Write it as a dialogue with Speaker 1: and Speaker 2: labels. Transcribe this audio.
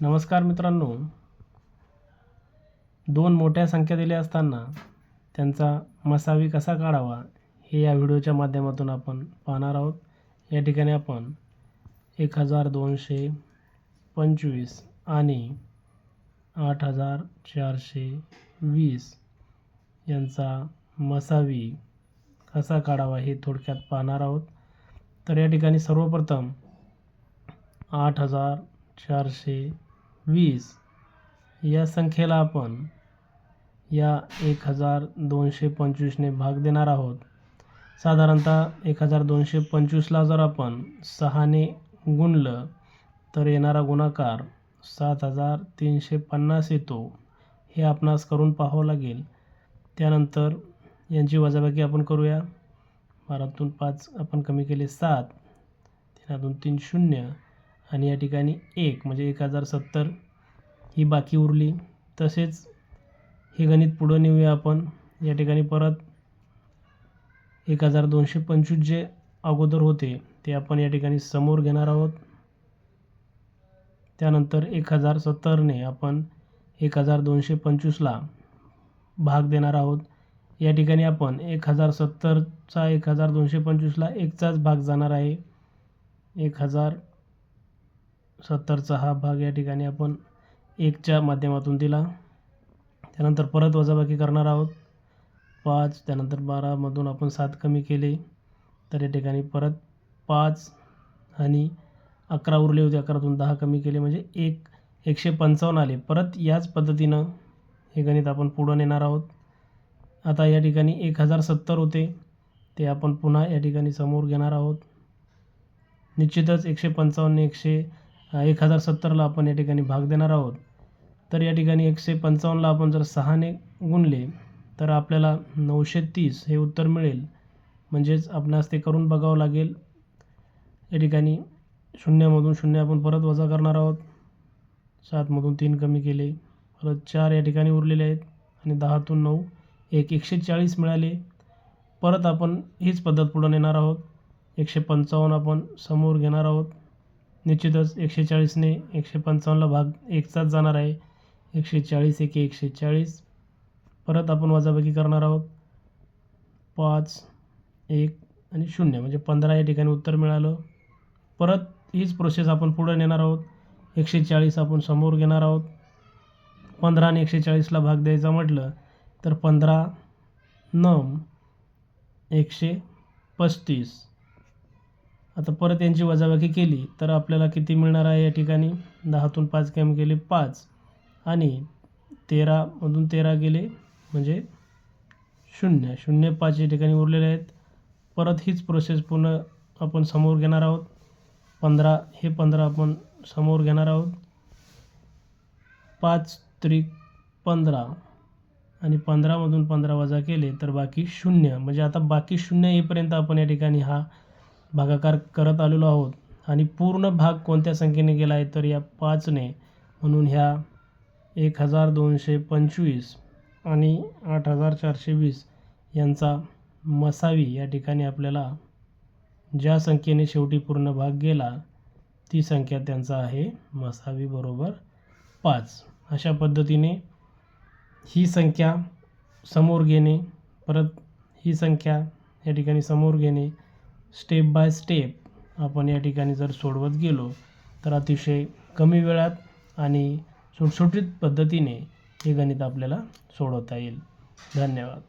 Speaker 1: नमस्कार मित्रांनो. दोन मोठ्या संख्या दिल्या असताना त्यांचा मसावी कसा काढावा हे या व्हिडिओच्या माध्यमातून आपण पाहणार आहोत. या ठिकाणी आपण एक हजार दोनशे पंचवीस आणि आठ हजार चारशे वीस यांचा मसावी कसा काढावा हे थोडक्यात पाहणार आहोत. तर या ठिकाणी सर्वप्रथम आठ हजार चारशे वीस. या संख्येला आपण या एक हजार दोनशे पंचवीसने भाग देणार आहोत. साधारणतः एक हजार दोनशे पंचवीसला जर आपण सहाने गुणलं तर येणारा गुणाकार सात हजार तीनशे पन्नास येतो. हे आपणास करून पाहावं लागेल. त्यानंतर यांची वजाबाकी आपण करूया. बारातून पाच आपण कमी केले सात. तीनातून तीन शून्य. आणि या ठिकाणी एक म्हणजे एक हजार सत्तर ही बाकी उरली. तसेच हे गणित पुढं नेऊया आपण. या ठिकाणी परत एक हजार दोनशे पंचवीस जे अगोदर होते ते आपण या ठिकाणी समोर घेणार आहोत. त्यानंतर एक हजार सत्तरने आपण एक हजार दोनशे पंचवीसला भाग देणार आहोत. या ठिकाणी आपण एक हजार सत्तरचा एक हजार दोनशे पंचवीसला एकचाच भाग जाणार आहे. एक हजार सत्तरचा हा भाग या ठिकाणी आपण एकच्या माध्यमातून दिला. त्यानंतर परत वजाबाकी करणार आहोत. पाच त्यानंतर बारामधून आपण सात कमी केले. तर या ठिकाणी परत पाच आणि अकरा उरले होते. अकरातून दहा कमी केले. म्हणजे एक एकशे पंचावन्न आले. परत याच पद्धतीनं हे गणित आपण पुढं नेणार आहोत. आता या ठिकाणी एक हजार सत्तर होते. ते आपण पुन्हा या ठिकाणी समोर घेणार आहोत. निश्चितच एकशे पंचावन्न एकशे एक हजार सत्तरला आपण या ठिकाणी भाग देणार आहोत. तर या ठिकाणी एकशे पंचावन्नला आपण जर सहाने गुणले तर आपल्याला नऊशे तीस हे उत्तर मिळेल. म्हणजेच आपणास ते करून बघावं लागेल. या ठिकाणी शून्यामधून शून्य आपण परत वजा करणार आहोत. सातमधून तीन कमी केले. परत चार या ठिकाणी उरलेले आहेत. आणि दहातून नऊ एक एकशे चाळीस मिळाले. परत आपण हीच पद्धत पुढं नेणार आहोत. एकशे पंचावन्न आपण समोर घेणार आहोत. निश्चितच एकशे चाळीसने एकशे पंचावन्नला भाग एकचाच जाणार आहे. एकशे चाळीस एके एकशे चाळीस परत आपण वजाबाकी करणार आहोत. पाच एक आणि शून्य. म्हणजे पंधरा या ठिकाणी उत्तर मिळालं. परत हीच प्रोसेस आपण पुढं नेणार आहोत. एकशे चाळीस आपण समोर घेणार आहोत. पंधरा आणि एकशे चाळीसला भाग द्यायचा म्हटलं तर पंधरा नम एकशे पस्तीस. आता परत यांची वजाबाकी केली तर आपल्याला किती मिळणार आहे या ठिकाणी? दहातून पाच कॅम गेले पाच. आणि तेरामधून तेरा गेले म्हणजे शून्य. शून्य पाच या ठिकाणी उरलेले आहेत. परत हीच प्रोसेस पुन्हा आपण समोर घेणार आहोत. पंधरा हे पंधरा आपण समोर घेणार आहोत. पाच त्रिक पंधरा. आणि पंधरामधून पंधरा वजा केले तर बाकी शून्य. म्हणजे आता बाकी शून्य येईपर्यंत आपण या ठिकाणी हा भागाकार करत आलेलो आहोत. आणि पूर्ण भाग कोणत्या संख्येने गेला आहे तर या पाचने म्हणून ह्या एक हजार दोनशे पंचवीस आणि आठ हजार चारशे वीस यांचा मसावी या ठिकाणी आपल्याला ज्या संख्येने शेवटी पूर्ण भाग गेला ती संख्या त्यांचा आहे मसावी बरोबर पाच. अशा पद्धतीने ही संख्या समोर घेणे परत ही संख्या या ठिकाणी समोर घेणे स्टेप बाय स्टेप आपण या ठिकाणी जर सोडवत गेलो तर अतिशय कमी वेळात आणि सुटसुटीत पद्धतीने हे गणित आपल्याला सोडवता येईल. धन्यवाद.